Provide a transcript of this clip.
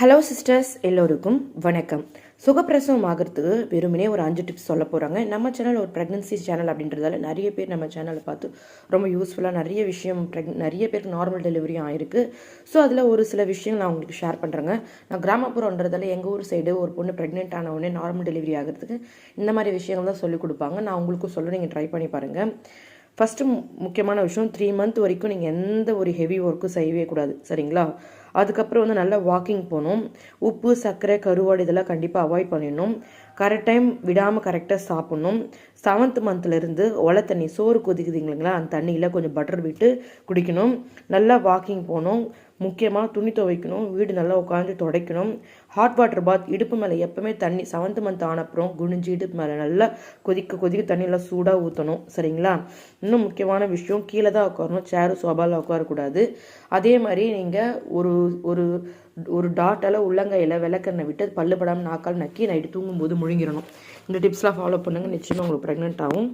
Hello sisters எல்லோருக்கும் வணக்கம். சுகப்பிரசவம் ஆகிறதுக்கு வெறுமனே ஒரு அஞ்சு டிப்ஸ் சொல்ல போகிறாங்க நம்ம சேனல் ஒரு ப்ரெக்னன்சி சேனல் அப்படின்றதால நிறைய பேர் நம்ம சேனலை பார்த்து ரொம்ப யூஸ்ஃபுல்லாக நிறைய விஷயம் ப்ரெக் நிறைய பேருக்கு நார்மல் டெலிவரியும் ஆயிருக்கு. ஸோ அதில் ஒரு சில விஷயங்கள் நான் உங்களுக்கு ஷேர் பண்ணுறேங்க நான் கிராமப்புறம்ன்றதால எங்கள் ஊர் சைடு ஒரு பொண்ணு ப்ரெக்னென்ட் ஆன உடனே நார்மல் டெலிவரி ஆகிறதுக்கு இந்த மாதிரி விஷயங்கள் தான் சொல்லிக் கொடுப்பாங்க. நான் உங்களுக்கும் சொல்ல நீங்கள் ட்ரை பண்ணி பாருங்கள் ஃபஸ்ட்டு முக்கியமான விஷயம் த்ரீ மந்த் வரைக்கும் நீங்கள் எந்த ஒரு ஹெவி ஒர்க்கும் செய்யவே கூடாது. சரிங்களா? அதுக்கப்புறம் வந்து நல்லா வாக்கிங் போகணும். உப்பு சர்க்கரை கருவாடு இதெல்லாம் கண்டிப்பாக அவாய்ட் பண்ணிடணும். கரெக்ட் டைம் விடாமல் கரெக்டாக சாப்பிட்ணும். செவன்த் மந்த்லேருந்து ஒலை தண்ணி சோறு கொதிக்குது இல்லைங்களா அந்த தண்ணியில் கொஞ்சம் பட்டர் விட்டு குடிக்கணும். நல்லா வாக்கிங் போகணும். முக்கியமாக துணி துவைக்கணும். வீடு நல்லா உட்காந்து துடைக்கணும். ஹாட் வாட்டர் பாத் இடுப்பு மேலே எப்போவுமே தண்ணி செவன்த் மந்த் ஆனப்புறம் குனிஞ்சு இடுப்பு மேலே நல்லா கொதிக்க கொதிக்க தண்ணியெல்லாம் சூடாக ஊற்றணும் சரிங்களா? இன்னும் முக்கியமான விஷயம் கீழே தான் உட்காரணும் சேரு சோபாவில் உட்காரக்கூடாது. அதே மாதிரி நீங்கள் ஒரு ஒரு ஒரு டாட்டால் உள்ளங்கையில் விளக்கெண்ணெய் விட்டு பல்லு படாமல் நாக்கால் நக்கி நைட்டு தூங்கும்போது முழுங்கிடணும். இந்த டிப்ஸ்லாம் ஃபாலோ பண்ணுங்கள் நிச்சயமாக உங்களுக்கு ப்ரெக்னென்ட் ஆகும்.